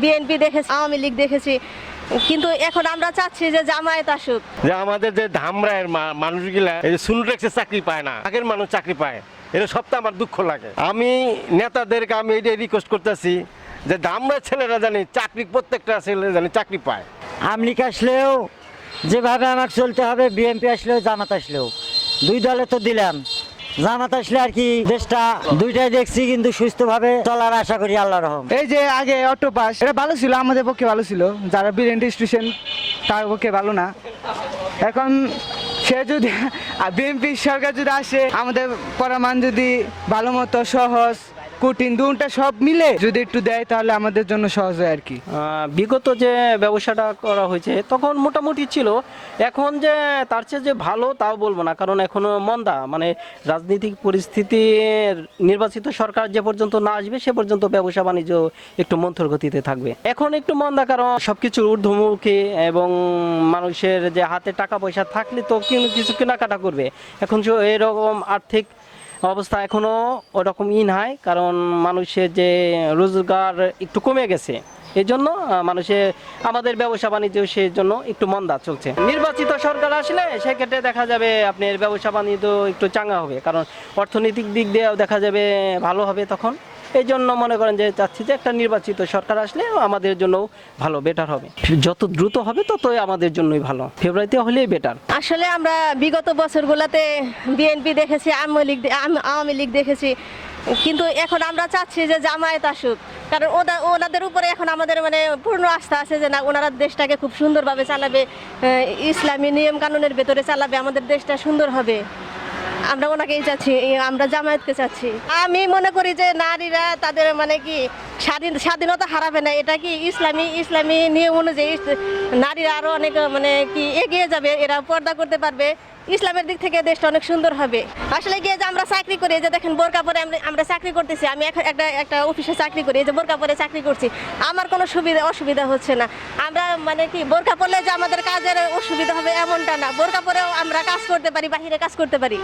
BNP দেখেছি আওয়ামী লীগ দেখেছি। কিন্তু এখন আমরা চাচ্ছি যে জামায়াত আসুক। যে আমাদের যে ধামরায়ের মা- মানুষগুলা এই যে সুনুটেক্সে চাকরি পায় না আগের মানুষ চাকরি পায় এটা সবটা আমার দুঃখ লাগে। আমি নেতাদেরকে আমি এটাই রিকোয়েস্ট করতেছি যে ধামরার ছেলেরা জানি চাকরি প্রত্যেকটা ছেলে জানি চাকরি পায়। আমলিক আসলেও যেভাবে আমাকে চলতে হবে বিএনপি আসলেও জামাত আসলেও। দুই দলে তো দিলাম। জামাত আসলে আর কি দেশটা দুইটাই দেখছি কিন্তু সুস্থভাবে চলার আশা করি আল্লাহ রহম। এই যে আগে অটো এটা ভালো ছিল, আমাদের পক্ষে ভালো ছিল। যারা বীরেন্দ্র স্টেশন, তার পক্ষে ভালো না। এখন সে যদি বিএনপি সরকার যদি আসে, আমাদের পরামান যদি ভালো মতো সহজ কঠিন দুটা সব মিলে যদি একটু দেয় তাহলে আমাদের জন্য সহজ হয় আর কি। বিগত যে ব্যবসাটা করা হয়েছে, তখন মোটামুটি ছিল। এখন যে তার চেয়ে যে ভালো তাও বলব না, কারণ এখনও মন্দা। মানে রাজনৈতিক পরিস্থিতি, নির্বাচিত সরকার যে পর্যন্ত না আসবে, সে পর্যন্ত ব্যবসা বাণিজ্য একটু মন্থর গতিতে থাকবে। এখন একটু মন্দা, কারণ সবকিছুর ঊর্ধ্বমুখী এবং মানুষের যে হাতে টাকা পয়সা থাকলে তো কিছু কেনাকাটা করবে। এখন এরকম আর্থিক অবস্থা এখনও ওরকম ই নাই, কারণ মানুষের যে রোজগার একটু কমে গেছে। এই জন্য মানুষে মানুষের, আমাদের ব্যবসা বাণিজ্য সেই জন্য একটু মন্দা চলছে। নির্বাচিত সরকার আসলে সেক্ষেত্রে দেখা যাবে আপনার ব্যবসা বাণিজ্য একটু চাঙ্গা হবে, কারণ অর্থনৈতিক দিক দিয়েও দেখা যাবে ভালো হবে তখন। এই জন্য মনে করেন যে চাচ্ছি যে একটা নির্বাচিত সরকার আসলে আমাদের জন্য ভালো বেটার হবে। যত দ্রুত হবে ততই আমাদের জন্যই ভালো। ফেব্রুয়ারিতে হলেই বেটার আসলে আমরা বিগত বছরগুলোতে বিএনপি দেখেছি, আওয়ামী লীগ আওয়ামী লীগ দেখেছি। কিন্তু এখন আমরা চাচ্ছি যে জামায়াত আসুক। কারণ ওরা ওনাদের উপরে এখন আমাদের মানে পূর্ণ আস্থা আছে যে না, ওনারা দেশটাকে খুব সুন্দরভাবে চালাবে ইসলামী নিয়ম কানুনের ভেতরে চালাবে, আমাদের দেশটা সুন্দর হবে। আমরা ওনাকেই চাচ্ছি আমরা জামায়াতকে চাচ্ছি। আমি মনে করি যে নারীরা তাদের মানে কি, স্বাধীন স্বাধীনতা হারাবে না, এটা কি ইসলামী ইসলামী নিয়ম অনুযায়ী নারীরা আরও অনেক মানে কি এগিয়ে যাবে, এরা পর্দা করতে পারবে। ইসলামের দিক থেকে দেশটা অনেক সুন্দর হবে। আসলে গিয়ে যে আমরা চাকরি করি যে দেখেন বোরকা পরে আমরা- চাকরি করতেছি, আমি একটা একটা অফিসে চাকরি করি যে বোরকা পরে চাকরি করছি। আমার কোনো সুবিধা অসুবিধা হচ্ছে না। মানে কি বোরকা পরলে যে আমাদের কাজের অসুবিধা হবে এমনটা না। বোরকা পরেও আমরা কাজ করতে পারি বাহিরে কাজ করতে পারি।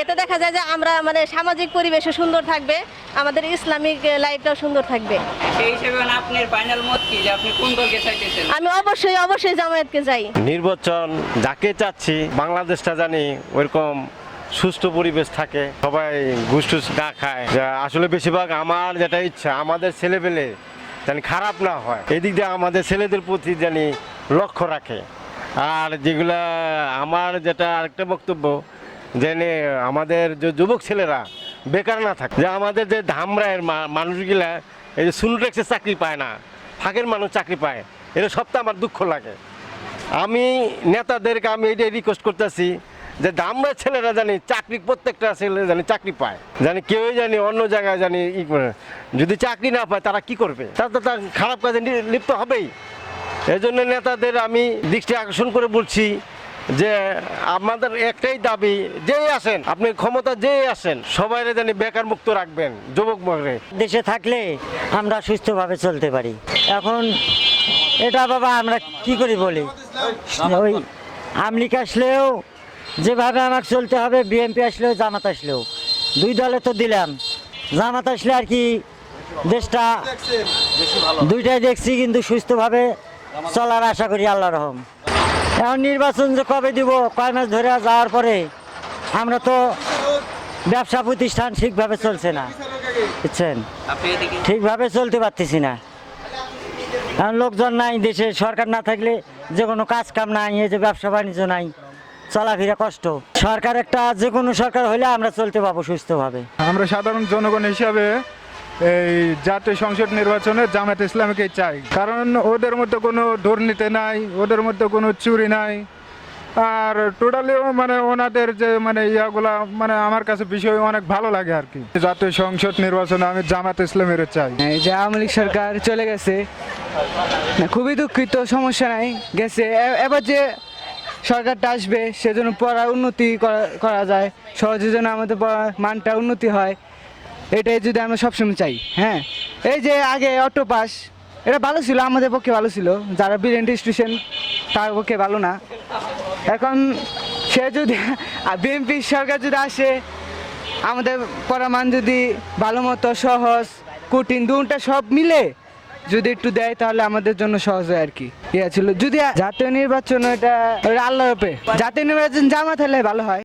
এতে দেখা যায় যে আমরা মানে সামাজিক পরিবেশও সুন্দর থাকবে আমাদের ইসলামিক লাইফটাও সুন্দর থাকবে। সেই হিসেবে মানে আপনার ফাইনাল মত কি যে আপনি কোন দলকে চাইতেছেন? আমি অবশ্যই অবশ্যই জামায়াতকে যাই নির্বাচন যাকে চাচ্ছি বাংলাদেশটা জানি ওইরকম সুষ্ঠু পরিবেশ থাকে সবাই ঘুষ টুস না খায়। যা আসলে বেশিরভাগ আমার যেটা ইচ্ছা আমাদের ছেলেপেলে জানি খারাপ না হয়। এদিক দিয়ে আমাদের ছেলেদের প্রতি জানি লক্ষ্য রাখে। আর যেগুলা আমার যেটা আরেকটা বক্তব্য জেনে আমাদের যে যুবক ছেলেরা বেকার না থাকে। যে আমাদের যে ধামরায়ের মানুষগুলা, এই যে সুনুটেক্সে চাকরি পায় না, ফাঁকের মানুষ চাকরি পায় এটা সবটা আমার দুঃখ লাগে। আমি নেতাদেরকে আমি এটাই রিকোয়েস্ট করতেছি যে আমরা ছেলেরা জানি চাকরি প্রত্যেকটা ছেলে জানি চাকরি পায়, জানি কেউই জানি অন্য জায়গায় জানি ই করে। যদি চাকরি না পায়, তারা কি করবে? তারা তো তার খারাপ কাজে লিপ্ত হবেই। এই জন্য নেতাদের আমি দৃষ্টি আকর্ষণ করে বলছি যে আমাদের একটাই দাবি যেই আসেন, আপনি ক্ষমতা যেই আসেন সবাই জানি বেকার মুক্ত রাখবেন, যুবক মরে দেশে থাকলে আমরা সুস্থভাবে চলতে পারি। এখন এটা বাবা আমরা কি করি বলি? ওই আমলিক আসলেও যেভাবে আমাকে চলতে হবে বিএনপি আসলেও, জামাত আসলেও। দুই দলে তো দিলাম। জামাত আসলে আর কি দেশটা দুইটাই দেখছি, কিন্তু সুস্থভাবে চলার আশা করি আল্লাহ রহম। এখন নির্বাচন যে কবে দিব, কয় মাস ধরে যাওয়ার পরে, আমরা তো ব্যবসা প্রতিষ্ঠান ঠিকভাবে চলছে না। বুঝছেন? ঠিকভাবে চলতে পারতেছি না। এখন লোকজন নাই দেশে, সরকার না থাকলে যে কোনো কাজ কাম নাই, এই যে ব্যবসা বাণিজ্য নাই। চলাফেরা কষ্ট? সরকার একটা যে কোনো সরকার হলে আমরা চলতে পাবো সুস্থভাবে। আমরা সাধারণ জনগণ হিসাবে এই জাতীয় সংসদ নির্বাচনে জামাত ইসলামকে চাই। কারণ ওদের মধ্যে কোনো দুর্নীতি নাই ওদের মধ্যে কোনো চুরি নাই। আর টোটালিও মানে ওনাদের যে মানে ইয়াগুলা মানে আমার কাছে বিষয় অনেক ভালো লাগে আর কি। জাতীয় সংসদ নির্বাচনে আমি জামাত ইসলামের চাই। এই যে আওয়ামী লীগ সরকার চলে গেছে খুবই দুঃখিত সমস্যা নাই গেছে। এবার যে সরকারটা আসবে, সেজন্য পড়ার উন্নতি করা- যায়। সহজে যেন আমাদের পড়ার মানটা উন্নতি হয়। এটাই যদি আমরা সবসময় চাই হ্যাঁ? এই যে আগে অটো পাস, এটা ভালো ছিল, আমাদের পক্ষে ভালো ছিল। যারা বীরেন্দ্র স্টেশন, তার পক্ষে ভালো না। এখন সে যদি বিএনপি সরকার যদি আসে, আমাদের পড়া মান যদি ভালো মতো, সহজ, কঠিন, দুটা সব মিলে যদি একটু দেয় তাহলে আমাদের জন্য সহজ হয় আর কি। ইয়া ছিল। যদি জাতীয় নির্বাচন এটা আল্লাহ আল্লাহর জাতীয় নির্বাচন জামা তাহলে ভালো হয়।